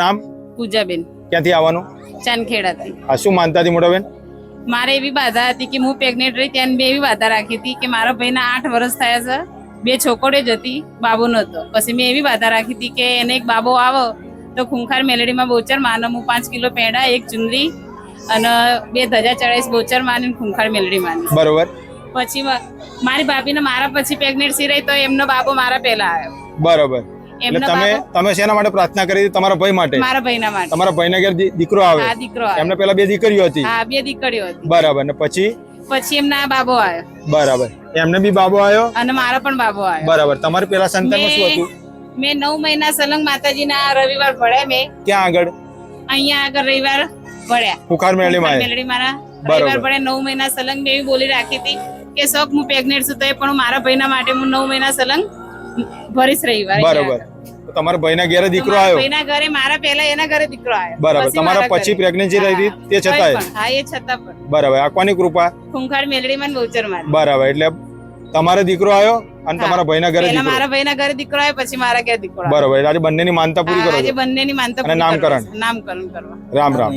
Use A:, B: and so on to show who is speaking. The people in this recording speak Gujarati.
A: નામ?
B: પૂજાબેન.
A: ક્યાંથી આવવાનું?
B: ચાંદખેડાથી.
A: આ શું માનતા હતી મોટાબેન?
B: મારે એવી બાધા હતી કે હું પ્રેગ્નેન્ટ રહી ત્યાં મેં એવી બાધા રાખી હતી કે મારા ભાઈના આઠ વર્ષ થયા છે બે છોકરીઓ જ હતી બાબો નહોતો. પછી મેં એવી બાધા રાખી હતી કે એને એક બાબો આવો તો ખૂંખાર મેલેડીમાં બોચર માનો હું પાંચ કિલો પેંડા એક ચુંદરી અને બે ધજા ચડાઈશ બોચર માની ખૂંખાર મેલડી માની
A: બરોબર.
B: પછી મારી ભાભીને મારા પછી પ્રેગ્નેન્સી રહી તો એમનો બાબો મારા પહેલા આવ્યો.
A: બરોબર. એટલે તમે તમે શેના માટે પ્રાર્થના કરી? તમારા ભાઈ માટે.
B: મારા ભાઈના માટે.
A: તમારા ભાઈના ઘેર દીકરો આવે.
B: હા દીકરો આવે.
A: એમને પહેલા બે દીકરીઓ હતી.
B: હા બે દીકરીઓ હતી.
A: બરાબર. ને પછી?
B: પછી એમના બાબો આવ્યો.
A: બરાબર. એમને બી બાબો આવ્યો?
B: અને મારો પણ બાબો આવ્યો.
A: બરાબર. તમારે પેલા સંતાનમાં શું હતું?
B: મેં નવ મહિના સલંગ માતાજીના રવિવાર ભળ્યા મેં.
A: ક્યાં આગળ?
B: અહીંયા આગળ રવિવાર ભળ્યા.
A: પુખાર મેળીમાં
B: મારા રવિવાર ભળ્યા. નવ મહિના સલંગ મેં એવી બોલી રાખી હતી કે શોખ હું પ્રેગ્નેન્ટ છું તો એ પણ મારા ભાઈના માટે હું નવ મહિના સલંગ ભરીશ રવિવાર
A: બરાબર. તો તમારા ભાઈના ઘરે દીકરો આવ્યો?
B: ભાઈના ઘરે મારા પહેલા એના ઘરે દીકરો આવ્યો.
A: બરાબર. તમારા પછી પ્રેગ્નન્સી રહી હતી તે
B: તોય
A: છતાંય?
B: હા એ છતાં પણ.
A: બરાબર. આકવાની કૃપા?
B: ખુંખાર મેલડી માં બહુચર મારી.
A: બરાબર. એટલે તમારો દીકરો આવ્યો અને. તમારા ભાઈના ઘરે દીકરો.
B: મારા ભાઈના ઘરે દીકરો આવ્યો પછી મારા ઘરે દીકરો
A: બરાબર. આજે બંનેની માનતા પૂરી કરો
B: આજે બંનેની માનતા
A: અને
B: પૂરી
A: નામકરણ?
B: નામકરણ કરવા.
A: રામ રામ.